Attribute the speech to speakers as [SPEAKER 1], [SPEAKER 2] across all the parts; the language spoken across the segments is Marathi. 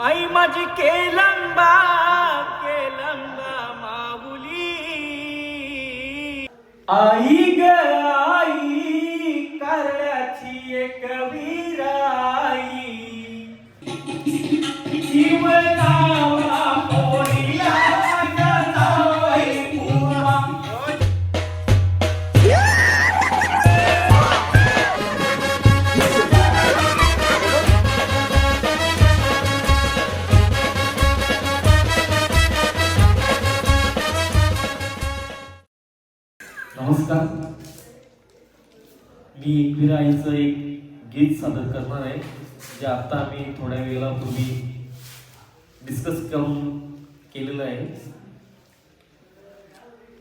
[SPEAKER 1] आई माझी केलंबा केलंबा माऊली. आई ग आई करण्याची एक वीराई. जीवनाला नमस्कार. मी एकविरा आईचं एक गीत सादर करणार आहे जे आता आम्ही थोड्या वेळापूर्वी डिस्कस करून केलेलं आहे.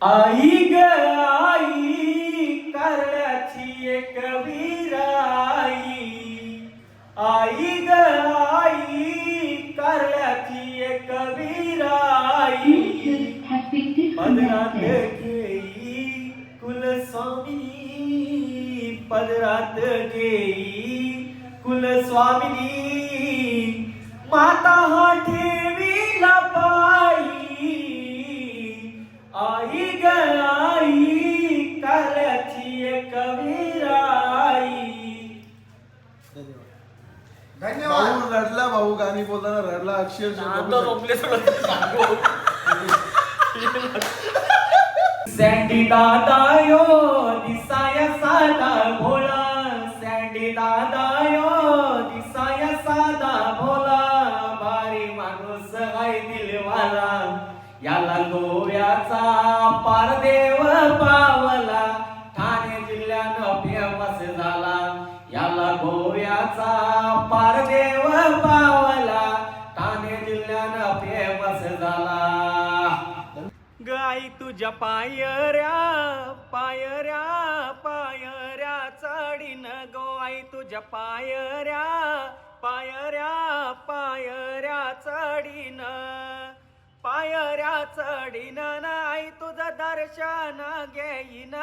[SPEAKER 1] आई ग आई करण्याची एक वीराई. आई ग आई करण्याची एक वीराई. कुलस्वामिनी पदरात घेई कुलस्वामिनी माता हा ठेवीला पायी. आई ग आई काल्याची एक वीराई.
[SPEAKER 2] भाऊ रडला भाऊ गाणी बोलताना रडला अक्षर
[SPEAKER 1] सँडी दादायो दिसाया साधा भोळा सँडी दादायो दिसाया साधा भोला. भारी माणूस आहे दिलवाला. याला गोव्याचा पारदेव पावला. ठाणे जिल्ह्यानं फेमस झाला. याला गोव्याचा पार आई तुझ्या पायऱ्या पायऱ्या पायऱ्या चढीन गो आई तुझ्या पायऱ्या पायऱ्या पायऱ्या चढीन. पायऱ्या चढीन आई तुझं दर्शन घेईन.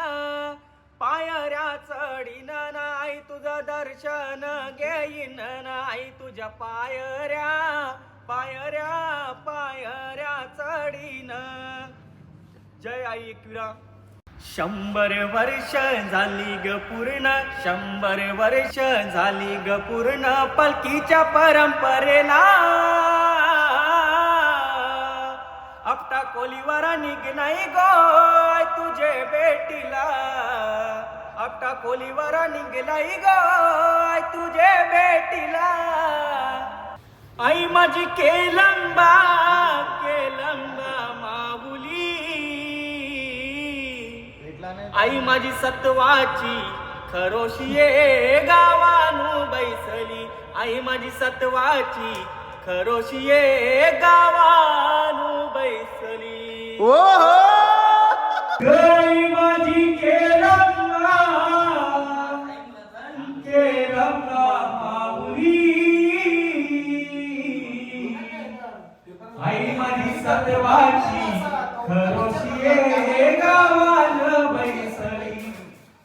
[SPEAKER 1] पायऱ्या चढीन आई तुझं दर्शन घेईन आई तुझ्या पायऱ्या पाय जय आई एकविरा. शंभर वर्ष झाली ग पूर्ण शंभर वर्ष झाली ग पूर्ण पलकीच्या परंपरेला. आपटा कोलीवर निघ गोय तुझे बेटीला. आपटा कोलीवर निघलाई गोय तुझे बेटीला. आई माझी केलंबा आई माझी सत्वाची खरोशिये गावानू बैसली. आई माझी सत्वाची खरोशिये गावानू बैसली.
[SPEAKER 2] ओ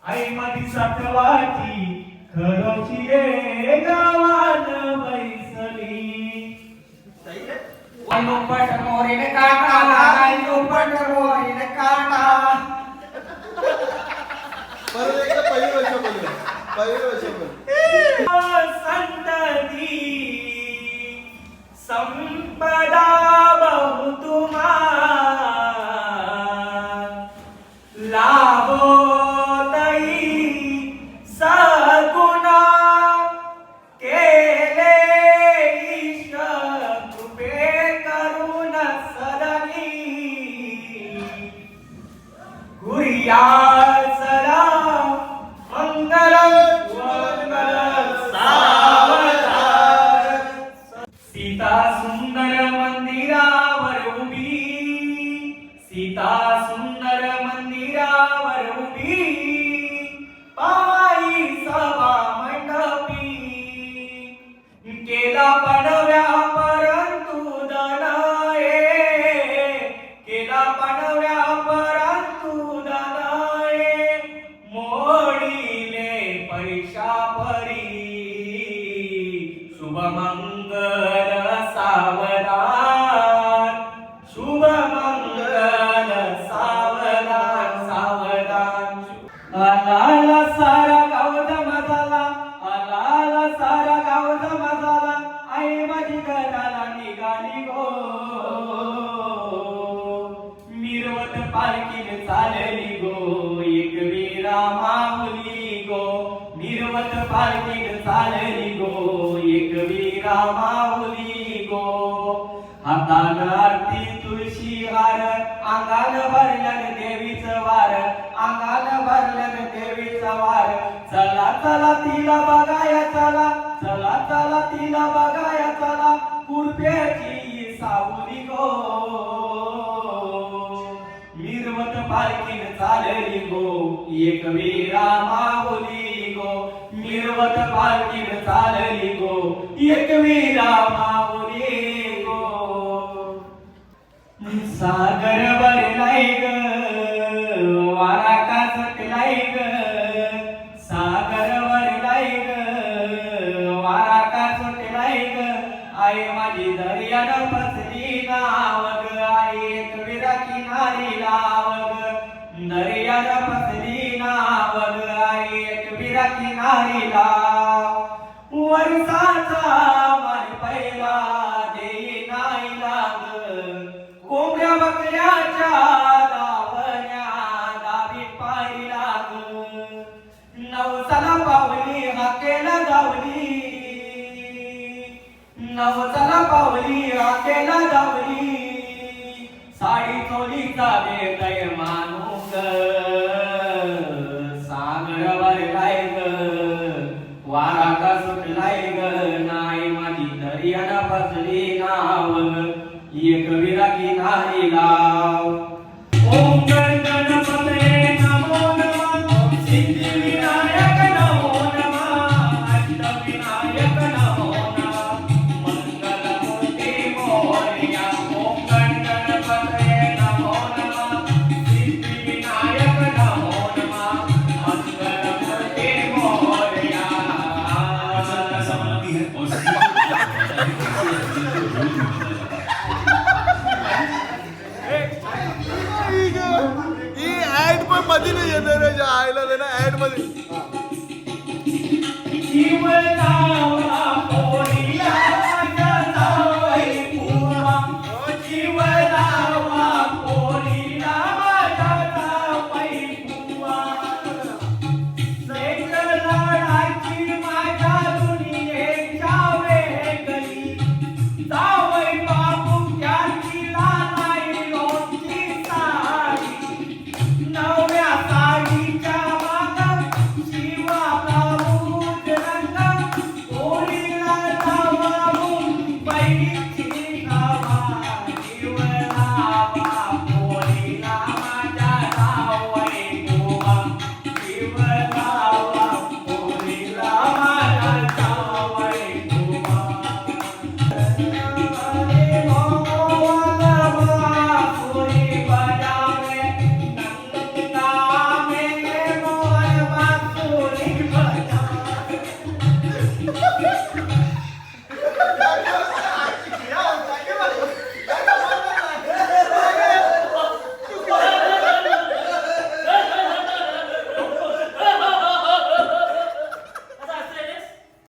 [SPEAKER 1] आई माझी सतवाची खरोशी गावान बैसली.
[SPEAKER 3] अनुपट मोरीन काटा अनुपट मोरीन काटा
[SPEAKER 2] पहिली वर्ष बोलूया. पहिली
[SPEAKER 1] पालखीन चालली गो एक वीरा माऊली गो. मिरवत पालखीन चालली गो एक वीरा माऊली गो. हातान आरती तुळशी हार अंगान भरलं देवीच वार अंगान भरलं देवीच वार. चला चला तिला बघाया चला चला चला तिला बघाया चला. कुरप्याची सावली गो. मिरवत पालखीन चालली गो. एक माऊली गो. मिरवत पालखीन चालली गो. एक वीरा माऊली गो. सागर भरलाय विरा किनारी लाव पहिला देई नाही लाग कोंबड्या बकऱ्याच्या दावण्या पायी लाग नवसाला पावली हाकेला जावली नवसाला पावली हाकेला गावली साडी दर्याना फसली नावन ग एक विरा किनारी लाव.
[SPEAKER 2] ही